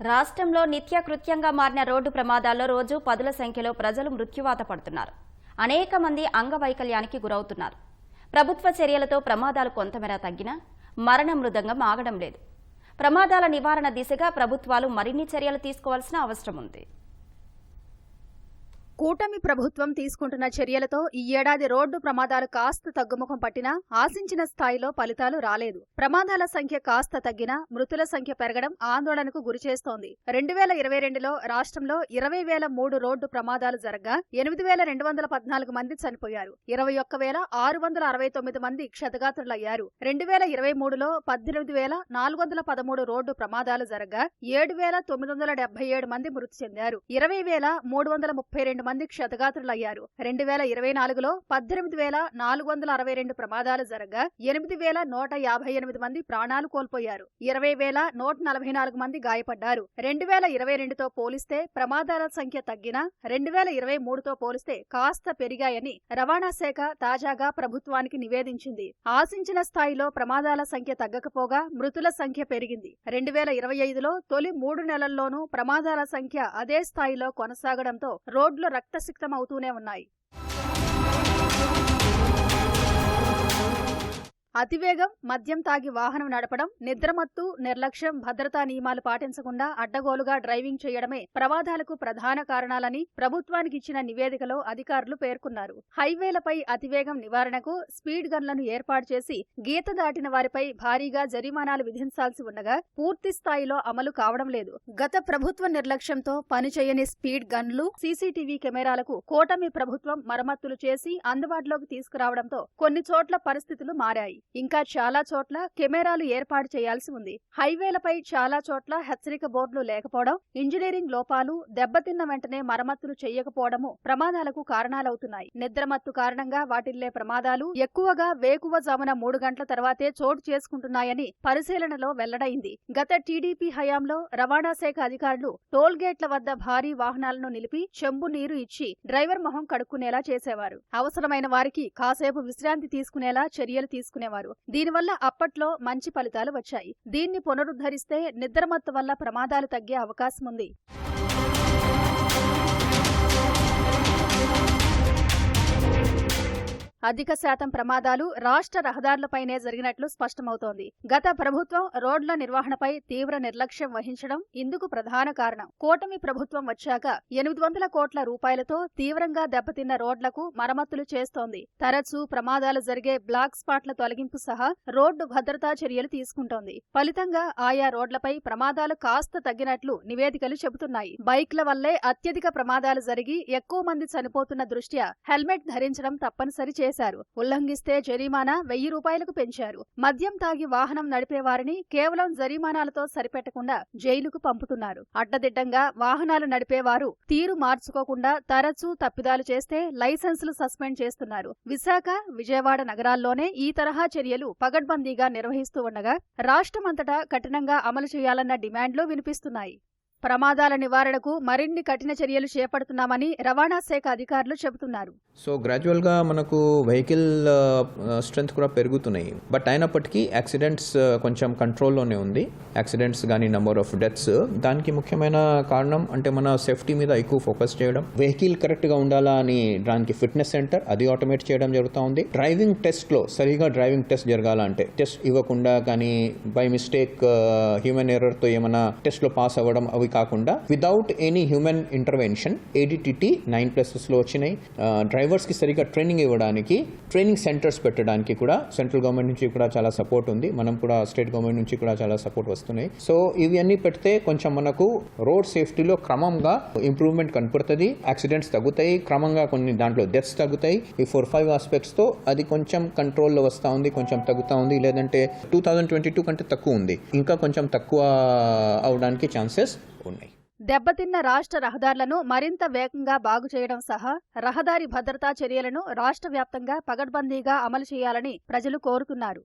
రాష్ట్రంలో నిత్యకృత్యంగా మారిన రోడ్డు ప్రమాదాల్లో రోజు పదుల సంఖ్యలో ప్రజలు మృత్యువాత పడుతున్నారు. అనేక మంది అంగవైకల్యానికి గురవుతున్నారు. ప్రభుత్వ చర్యలతో ప్రమాదాలు కొంతమేర తగ్గినా మరణ మృదంగం ఆగడం లేదు. ప్రమాదాల నివారణ దిశగా ప్రభుత్వాలు మరిన్ని చర్యలు తీసుకోవాల్సిన అవసరం ఉంది. కూటమి ప్రభుత్వం తీసుకుంటున్న చర్యలతో ఈ ఏడాది రోడ్డు ప్రమాదాలు కాస్త తగ్గుముఖం పట్టినా ఆశించిన స్థాయిలో ఫలితాలు రాలేదు. ప్రమాదాల సంఖ్య కాస్త తగ్గినా మృతుల సంఖ్య పెరగడం ఆందోళనకు గురిచేస్తోంది రెండు వేల ఇరవై రెండులో రాష్ట్రంలో ఇరవై వేల మూడు రోడ్డు ప్రమాదాలు జరగా ఎనిమిది వేల రెండు వందల పద్నాలుగు మంది చనిపోయారు. ఇరవై ఒక్క వేల ఆరు వందల అరవై తొమ్మిది మంది క్షతగాత్రులయ్యారు. రెండు వేల ఇరవై మూడులో పద్దెనిమిది వేల నాలుగు వందల పదమూడు రోడ్డు ప్రమాదాలు జరగా ఏడు వేల తొమ్మిది వందల డెబ్బై ఏడు మంది మృతి చెందారు. ఇరవై వేల మూడు వందల ముప్పై రెండు మంది క్షతగాత్రులయ్యారు. రెండు వేల ఇరవై నాలుగులో పద్దెనిమిది వేల నాలుగు వందల అరవై రెండు ప్రమాదాలు జరగగా ఎనిమిది వేల నూట యాభై ఎనిమిది మంది ప్రాణాలు కోల్పోయారు. ఇరవై వేల నూట నలభై నాలుగు మంది గాయపడ్డారు. రెండు వేల ఇరవై రెండుతో పోలిస్తే ప్రమాదాల సంఖ్య తగ్గినా రెండు వేల ఇరవై మూడుతో పోలిస్తే కాస్త పెరిగాయని రవాణా శాఖ తాజాగా ప్రభుత్వానికి నివేదించింది. ఆశించిన స్థాయిలో ప్రమాదాల సంఖ్య తగ్గకపోగా మృతుల సంఖ్య పెరిగింది. రెండు వేల ఇరవై ఐదులో తొలి మూడు నెలల్లోనూ ప్రమాదాల సంఖ్య అదే స్థాయిలో కొనసాగడంతో రోడ్లు రక్తసిక్తమవుతూనే ఉన్నాయి. అతివేగం మద్యం తాగి వాహనం నడపడం నిద్రమత్తు నిర్లక్ష్యం భద్రతా నియమాలు పాటించకుండా అడ్డగోలుగా డ్రైవింగ్ చేయడమే ప్రమాదాలకు ప్రధాన కారణాలని ప్రభుత్వానికి ఇచ్చిన నివేదికలో అధికారులు పేర్కొన్నారు. హైవేలపై అతివేగం నివారణకు స్పీడ్ గన్లను ఏర్పాటు చేసి గీత దాటిన వారిపై భారీగా జరిమానాలు విధించాల్సి ఉండగా పూర్తి స్థాయిలో అమలు కావడం లేదు. గత ప్రభుత్వ నిర్లక్ష్యంతో పనిచేయని స్పీడ్ గన్లు సీసీటీవీ కెమెరాలకు కూటమి ప్రభుత్వం మరమ్మతులు చేసి అందుబాటులోకి తీసుకురావడంతో కొన్ని చోట్ల పరిస్థితులు మారాయి. ఇంకా చాలా చోట్ల కెమెరాలు ఏర్పాటు చేయాల్సి ఉంది. హైవేలపై చాలా చోట్ల హెచ్చరిక బోర్డులు లేకపోవడం ఇంజనీరింగ్ లోపాలు దెబ్బతిన్న వెంటనే మరమ్మతులు చేయకపోవడము ప్రమాదాలకు కారణాలవుతున్నాయి. నిద్రమత్తు కారణంగా వాటిల్లే ప్రమాదాలు ఎక్కువగా వేకువ జామున మూడు గంటల తర్వాతే చోటు చేసుకుంటున్నాయని పరిశీలనలో వెల్లడైంది. గత టీడీపీ హయాంలో రవాణా శాఖ అధికారులు టోల్ గేట్ల వద్ద భారీ వాహనాలను నిలిపి చెంబు నీరు ఇచ్చి డ్రైవర్ మొహం కడుక్కునేలా చేసేవారు. అవసరమైన వారికి కాసేపు విశ్రాంతి తీసుకునేలా చర్యలు తీసుకునేవారు. దీనివల్ల అప్పట్లో మంచి ఫలితాలు వచ్చాయి. దీన్ని పునరుద్ధరిస్తే నిద్రమత్తు వల్ల ప్రమాదాలు తగ్గే అవకాశం ఉంది అధిక శాతం ప్రమాదాలు రాష్ట్ర రహదారులపైనే జరిగినట్లు స్పష్టమవుతోంది. గత ప్రభుత్వం రోడ్ల నిర్వహణపై తీవ్ర నిర్లక్ష్యం వహించడం ఇందుకు ప్రధాన కారణం. కూటమి ప్రభుత్వం వచ్చాక ఎనిమిది వందల కోట్ల రూపాయలతో తీవ్రంగా దెబ్బతిన్న రోడ్లకు మరమ్మతులు చేస్తోంది. తరచూ ప్రమాదాలు జరిగే బ్లాక్ స్పాట్ల తొలగింపు సహా రోడ్డు భద్రతా చర్యలు తీసుకుంటోంది. ఫలితంగా ఆయా రోడ్లపై ప్రమాదాలు కాస్త తగ్గినట్లు నివేదికలు చెబుతున్నాయి. బైక్ల వల్లే అత్యధిక ప్రమాదాలు జరిగి ఎక్కువ మంది చనిపోతున్న దృష్ట్యా హెల్మెట్ ధరించడం తప్పనిసరి చేశారు. ఉల్లంఘిస్తే జరిమానా వెయ్యి రూపాయలకు పెంచారు. మద్యం తాగి వాహనం నడిపే వారిని కేవలం జరిమానాలతో సరిపెట్టకుండా జైలుకు పంపుతున్నారు. అడ్డదిడ్డంగా వాహనాలు నడిపేవారు తీరు మార్చుకోకుండా తరచూ తప్పిదాలు చేస్తే లైసెన్సులు సస్పెండ్ చేస్తున్నారు. విశాఖ విజయవాడ నగరాల్లోనే ఈ తరహా చర్యలు పగడ్బందీగా నిర్వహిస్తూ ఉండగా రాష్ట్రమంతటా కఠినంగా అమలు చేయాలన్న డిమాండ్లు వినిపిస్తున్నాయి. ప్రమాదాల నివారణకు మరిన్ని కఠిన చర్యలు చేపడుతున్నామని రవాణా శాఖ అధికారులు చెబుతున్నారు. సో గ్రాడ్యువల్గా మనకు వెహికల్ స్ట్రెంత్ కూడా పెరుగుతున్నాయి. బట్ అయినప్పటికీ యాక్సిడెంట్స్ కొంచెం కంట్రోల్లోనే ఉంది. యాక్సిడెంట్స్ కానీ నెంబర్ ఆఫ్ డెత్స్ దానికి ముఖ్యమైన కారణం అంటే మన సేఫ్టీ మీద ఎక్కువ ఫోకస్ చేయడం. వెహికల్ కరెక్ట్గా ఉండాలా అని దానికి ఫిట్నెస్ సెంటర్ అది ఆటోమేట్ చేయడం జరుగుతూ ఉంది. డ్రైవింగ్ టెస్ట్లో సరిగా డ్రైవింగ్ టెస్ట్ జరగాలంటే టెస్ట్ ఇవ్వకుండా కానీ బై మిస్టేక్ హ్యూమన్ ఎర్రర్తో ఏమైనా టెస్ట్లో పాస్ అవ్వడం అవి కాకుండా వితౌట్ ఎనీ హ్యూమన్ ఇంటర్వెన్షన్ ఏడిటిటీ నైన్ ప్లస్లో వచ్చినాయి. డ్రైవర్స్కి సరిగా ట్రైనింగ్ ఇవ్వడానికి ట్రైనింగ్ సెంటర్స్ పెట్టడానికి కూడా సెంట్రల్ గవర్నమెంట్ నుంచి కూడా చాలా సపోర్ట్ ఉంది. మనం కూడా స్టేట్ గవర్నమెంట్ నుంచి కూడా చాలా సపోర్ట్ వస్తున్నాయి. సో ఇవన్నీ పెడితే కొంచెం మనకు రోడ్ సేఫ్టీలో క్రమంగా ఇంప్రూవ్మెంట్ కనపడుతుంది. యాక్సిడెంట్స్ తగ్గుతాయి. క్రమంగా కొన్ని దాంట్లో డెత్స్ తగ్గుతాయి. ఈ ఫోర్ ఫైవ్ ఆస్పెక్ట్స్తో అది కొంచెం కంట్రోల్లో వస్తూ ఉంది కొంచెం తగ్గుతూ ఉంది. లేదంటే టూ థౌజండ్ ట్వంటీ టూ కంటే తక్కువ ఉంది. ఇంకా కొంచెం తక్కువ అవడానికి ఛాన్సెస్ ఉన్నాయి. దెబ్బతిన్న రాష్ట్ర రహదారులను మరింత వేగంగా బాగు చేయడం సహా రహదారి భద్రతా చర్యలను రాష్ట్ర వ్యాప్తంగా పగడ్బందీగా అమలు చేయాలని ప్రజలు కోరుతున్నారు.